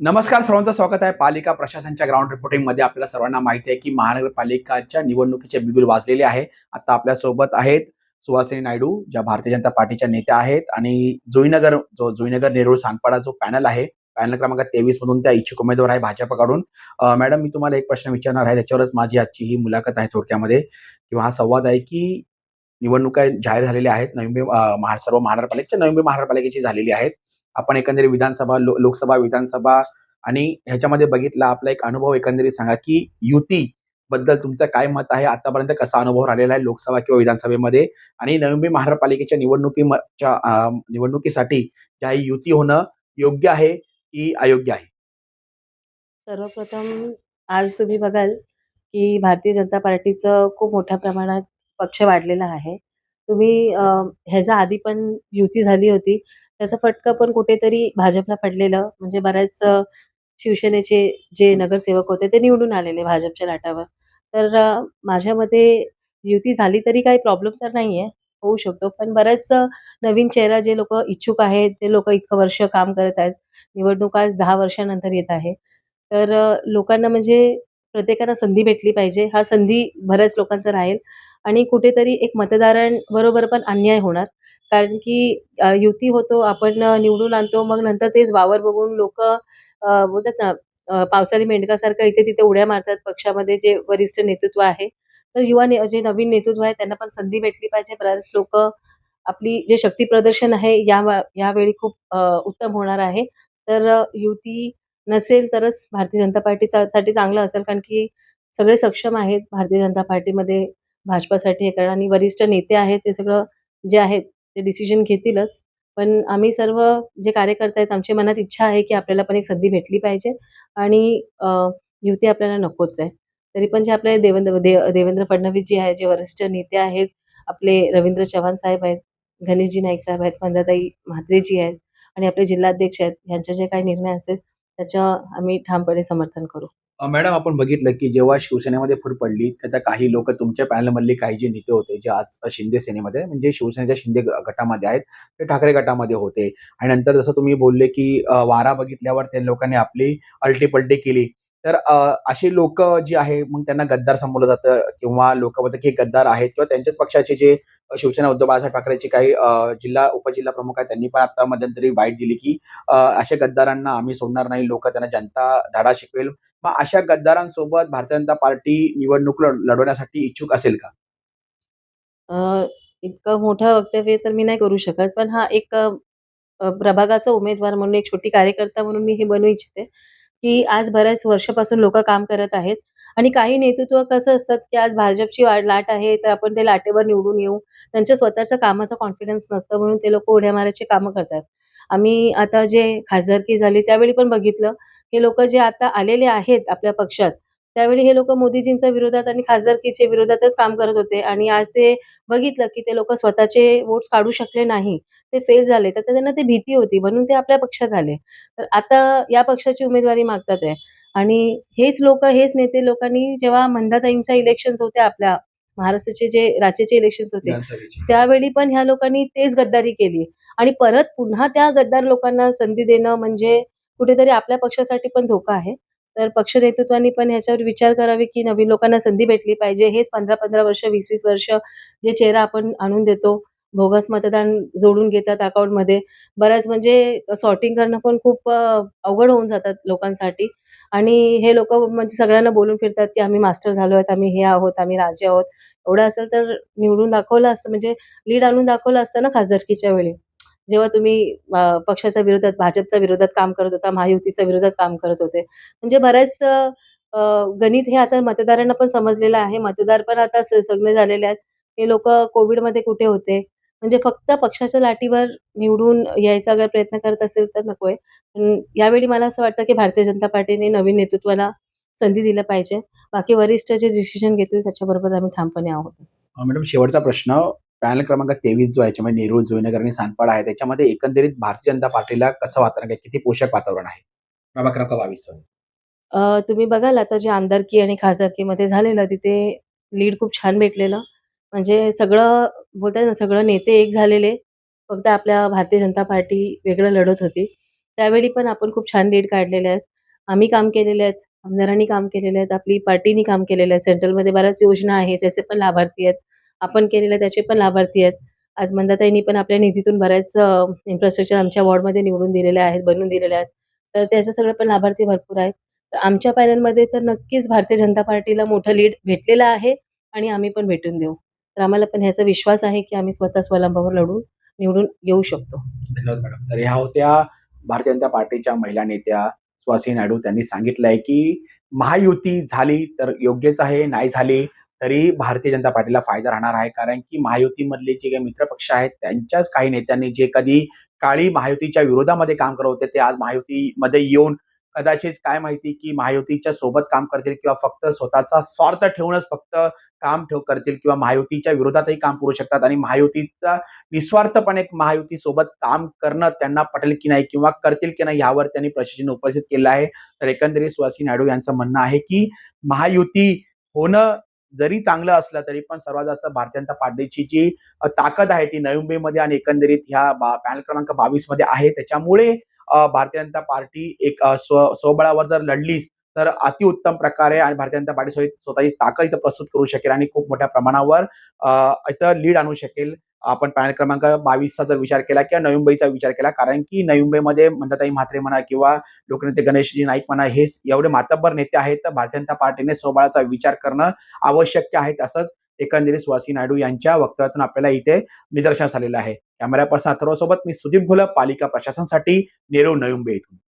नमस्कार सर्वांचं स्वागत आहे पालिका प्रशासनच्या ग्राउंड रिपोर्टिंगमध्ये. आपल्याला सर्वांना माहिती आहे की महानगरपालिकाच्या निवडणुकीचे बिगुल वाजलेले आहे. आता आपल्यासोबत आहेत सुहासिनी नायडू ज्या भारतीय जनता पार्टीच्या नेत्या आहेत आणि जुईनगर जो जुईनगर नेरूळ सांगपाडा जो पॅनल आहे पॅनल क्रमांक तेवीस मधून त्या इच्छुक उमेदवार आहे भाजपकडून. मॅडम मी तुम्हाला एक प्रश्न विचारणार आहे त्याच्यावरच माझी आजची ही मुलाखत आहे थोडक्यामध्ये. किंवा हा संवाद आहे की निवडणुका जाहीर झालेल्या आहेत नवी महा सर्व महानगरपालिकेच्या नवी महानगरपालिकेची झालेली आहेत. आपण एकंदरीत विधानसभा लो- लोकसभा विधानसभा आणि ह्याच्यामध्ये बघितला आपला एक अनुभव एकंदरीत सांगा की युती बद्दल तुमचं काय मत आहे? आतापर्यंत कसा अनुभव राहिलेला आहे लोकसभा किंवा विधानसभेमध्ये? आणि नवी महानगरपालिकेच्या निवडणुकीच्या निवडणुकीसाठी ज्या युती होणं योग्य आहे की अयोग्य आहे? सर्वप्रथम आज तुम्ही बघाल की भारतीय जनता पार्टीचं खूप मोठ्या प्रमाणात पक्ष वाढलेला आहे. तुम्ही ह्याच्या आधी पण युती झाली होती. त्याचा फटका पण कुठेतरी भाजपला पडलेलं. म्हणजे बऱ्याच शिवसेनेचे जे नगरसेवक होते ते निवडून आलेले भाजपच्या लाटावर. तर माझ्या मते युती झाली तरी काही प्रॉब्लेम तर नाही आहे होऊ शकतो. पण बऱ्याच नवीन चेहरा जे लोक इच्छुक आहेत ते लोक इतकं वर्ष काम करत आहेत. निवडणूक आज दहा वर्षानंतर येत आहे. तर लोकांना म्हणजे प्रत्येकाला संधी भेटली पाहिजे. हा संधी बऱ्याच लोकांचा राहील. आणि कुठेतरी एक मतदारांबरोबर पण अन्याय होणार. कारण की युती होतो आपण निवडून आणतो मग नंतर तेच वावर बघून लोक बोलतात ना पावसाळी मेंढकासारखं इथे तिथे उड्या मारतात पक्षामध्ये जे वरिष्ठ नेतृत्व आहे. तर युवा ने जे नवीन नेतृत्व आहे त्यांना पण संधी भेटली पाहिजे. बऱ्याच लोक आपली जे शक्ती प्रदर्शन आहे या यावेळी खूप उत्तम होणार आहे. तर युती नसेल तरच भारतीय जनता पार्टीचा साठी चांगलं असेल कारण की सगळे सक्षम आहेत भारतीय जनता पार्टीमध्ये भाजपासाठी. हे करणं आणि वरिष्ठ नेते आहेत ते सगळं जे आहेत ते डिसिजन घेतीलच. पण आम्ही सर्व जे कार्यकर्ते आहेत आमच्या मनात इच्छा आहे की आपल्याला पण एक संधी भेटली पाहिजे आणि युती आपल्याला नकोच आहे. तरी पण जे आपले देवेंद्र दे देवेंद्र फडणवीस जी आहे जे वरिष्ठ नेते आहेत आपले रवींद्र चव्हाण साहेब आहेत गणेशजी नाईक साहेब आहेत मंदाताई म्हात्रेजी आहेत आणि आपले जिल्हाध्यक्ष आहेत यांचे जे काही निर्णय असेल त्याचं आम्ही ठामपणे समर्थन करू. मॅडम आपण बघितलं की जेव्हा शिवसेनेमध्ये फूट पडली तर काही लोक तुमच्या पॅनलमधले काही जे नेते होते जे आज शिंदे सेनेमध्ये म्हणजे शिवसेनेच्या शिंदे गटामध्ये आहेत ते ठाकरे गटामध्ये होते. आणि नंतर जसं तुम्ही बोलले की वारा बघितल्यावर त्या लोकांनी आपली अल्टीपल्टी केली. तर असे अशी लोक जी आहे मग त्यांना गद्दार संबोधलं जातं किंवा लोक बोलतात की गद्दार आहेत किंवा त्यांच्याच पक्षाचे जे शिवसेना उद्धव बाळासाहेब ठाकरेचे काही जिल्हा उपजिल्हा प्रमुख आहेत त्यांनी पण आता मध्यंतरी वाईट दिली की अशा गद्दारांना आम्ही सोडणार नाही लोक त्यांना जनता धडा शिकवेल. मग अशा गद्दारांसोबत भारतीय जनता पार्टी निवडणूक लढवण्यासाठी इच्छुक असेल का? इतकं मोठं वक्तव्य तर मी नाही करू शकत पण हा एक प्रभागाचा उमेदवार म्हणून एक छोटी कार्यकर्ता म्हणून मी हे बनवू इच्छिते. की आज बऱ्याच वर्षापासून लोक काम करत आहेत. आणि काही नेतृत्व कसं असतात की आज भाजपची लाट आहे तर आपण ते लाटेवर निवडून येऊ. त्यांच्या स्वतःच्या कामाचा कॉन्फिडन्स नसतं म्हणून ते लोक उड्या मारायची कामं करतात. आम्ही आता जे खासदारकी झाली त्यावेळी पण बघितलं हे लोक जे आता आलेले आहेत आपल्या पक्षात त्यावेळी हे लोक मोदीजींच्या विरोधात आणि खासदारकीच्या विरोधातच काम करत होते. आणि आज ते बघितलं की ते लोक स्वतःचे वोट्स काढू शकले नाही. ते फेल झाले. तर त्यांना ती भीती होती. म्हणून ते आपल्या पक्षात आले. तर आता या पक्षाची उमेदवारी मागतात आहे. आणि हेच लोक हेच नेते लोकांनी जेव्हा मंदाताईंच्या इलेक्शन्स होत्या आपल्या महाराष्ट्राचे जे राज्याचे इलेक्शन्स होते त्यावेळी पण ह्या लोकांनी तेच गद्दारी केली. आणि परत पुन्हा त्या गद्दार लोकांना संधी देणं म्हणजे कुठेतरी आपल्या पक्षासाठी पण धोका आहे. तर पक्ष नेतृत्वाने पण ह्याच्यावर विचार करावे की नवीन लोकांना संधी भेटली पाहिजे. हेच पंधरा पंधरा वर्ष वीस वीस वर्ष जे चेहरा आपण आणून देतो बोगस मतदान जोडून घेतात अकाउंटमध्ये. बऱ्याच म्हणजे सॉर्टिंग करणं पण खूप अवघड होऊन जातात लोकांसाठी. आणि हे लोक म्हणजे सगळ्यांना बोलून फिरतात की आम्ही मास्टर झालो आहेत आम्ही हे आहोत आम्ही राजे आहोत. एवढं असेल तर निवडून दाखवलं असतं म्हणजे लीड आणून दाखवलं असतं ना खासदारकीच्या वेळी? जेव्हा तुम्ही पक्षाच्या विरोधात भाजपच्या विरोधात काम करत होता महायुतीच्या विरोधात काम करत होते. म्हणजे बऱ्याच गणित हे आता मतदारांना पण समजलेलं आहे. मतदार पण आता सग्न झालेले आहेत. हे लोक कोविडमध्ये कुठे होते? म्हणजे फक्त पक्षाच्या लाटीवर निवडून यायचा अगर प्रयत्न करत असेल तर नकोय. पण यावेळी मला असं वाटतं की भारतीय जनता पार्टीने नवीन नेतृत्वाला संधी दिलं पाहिजे. बाकी वरिष्ठ जे डिसिजन घेतील त्याच्याबरोबर आम्ही ठामपणे आहोत मॅडम शेवटचा प्रश्न. पॅनल क्रमांक तेवीस जो आहे याच्यामध्ये नेरूळ जुईनगर आणि सानपाडा आहे. त्याच्यामध्ये एकंदरीत भारतीय जनता पार्टीला कसं वातावरण आहे? किती पोषक वातावरण आहे? प्रभाग क्रमांक बावीस तुम्ही बघाल आता जे आमदारकी आणि खासदारकीमध्ये झालेलं तिथे लीड खूप छान भेटलेलं. म्हणजे सगळं बोलतात ना सगळं नेते एक झालेले. फक्त आपल्या भारतीय जनता पार्टी वेगळं लढत होती. त्यावेळी पण आपण खूप छान लीड काढलेले आहेत. आम्ही काम केलेले आहेत आमदारांनी काम केलेले आहेत आपली पार्टीनी काम केलेलं आहे सेंट्रलमध्ये बऱ्याच योजना आहेत त्याचे पण लाभार्थी आहेत. आपण केलेले त्याचे पण लाभार्थी आहेत. आज मंदाताईंनी पण आपल्या निधीतून बऱ्याच इन्फ्रास्ट्रक्चर आमच्या वॉर्डमध्ये निवडून दिलेले आहेत बनवून दिलेले आहेत. तर त्याचे सगळे पण लाभार्थी भरपूर आहेत. तर आमच्या पॅनलमध्ये तर नक्कीच भारतीय जनता पार्टीला मोठं लीड भेटलेलं आहे आणि आम्ही पण भेटून देऊ. तर आम्हाला पण ह्याचा विश्वास आहे की आम्ही स्वतः स्वलंबावर लढून निवडून येऊ शकतो. धन्यवाद मॅडम. तर ह्या होत्या भारतीय जनता पार्टीच्या महिला नेत्या सुहासिनी नायडू. त्यांनी सांगितलंय की महायुती झाली तर योग्यच आहे नाही झाली तरी भारतीय जनता पार्टीला फायदा राहणार आहे. कारण की महायुतीमधले जे काही मित्रपक्ष आहेत त्यांच्याच काही नेत्यांनी जे कधी काळी महायुतीच्या विरोधामध्ये काम करत होते ते आज महायुतीमध्ये येऊन कदाचित काय माहिती की महायुतीच्या सोबत काम करतील किंवा फक्त स्वतःचा स्वार्थ ठेवूनच फक्त काम ठेव करतील किंवा महायुतीच्या विरोधातही काम करू शकतात आणि महायुतीचा निस्वार्थपणे महायुती सोबत काम करणं त्यांना पटेल की नाही किंवा करतील की नाही यावर त्यांनी प्रशासन उपस्थित केलं आहे. तर एकंदरीत सुहासिनी नायडू यांचं म्हणणं आहे की महायुती होणं जरी चांगलं असलं तरी पण सर्वात जास्त भारतीय जनता पार्टीची जी ताकद आहे ती नवी मुंबईमध्ये आणि एकंदरीत ह्या पॅनल क्रमांक बावीसमध्ये आहे. त्याच्यामुळे भारतीय जनता पार्टी एक स्व स्वबळावर जर लढलीच तर अतिउत्तम प्रकारे आणि भारतीय जनता पार्टी स्वतःची ताकद इथं प्रस्तुत करू शकेल आणि खूप मोठ्या प्रमाणावर इथं लीड आणू शकेल. आपण पॅनल क्रमांक बावीसचा जर विचार केला किंवा नवी मुंबईचा विचार केला कारण की नवी मुंबईमध्ये मंदाताई म्हात्रे म्हणा किंवा लोकनेते गणेशजी नाईक म्हणा हे एवढे मातब्बर नेते आहेत. तर भारतीय जनता पार्टीने स्वबळाचा विचार करणं आवश्यक आहे तसंच एकंदरीत सुहासी नायडू यांच्या वक्तव्यातून आपल्याला इथे निदर्शन झालेलं आहे. कॅमेरा पर्सन अथर्व सोबत मी सुदीप घोलप पालिका प्रशासनासाठी नेरूळ नवी मुंबई इथून.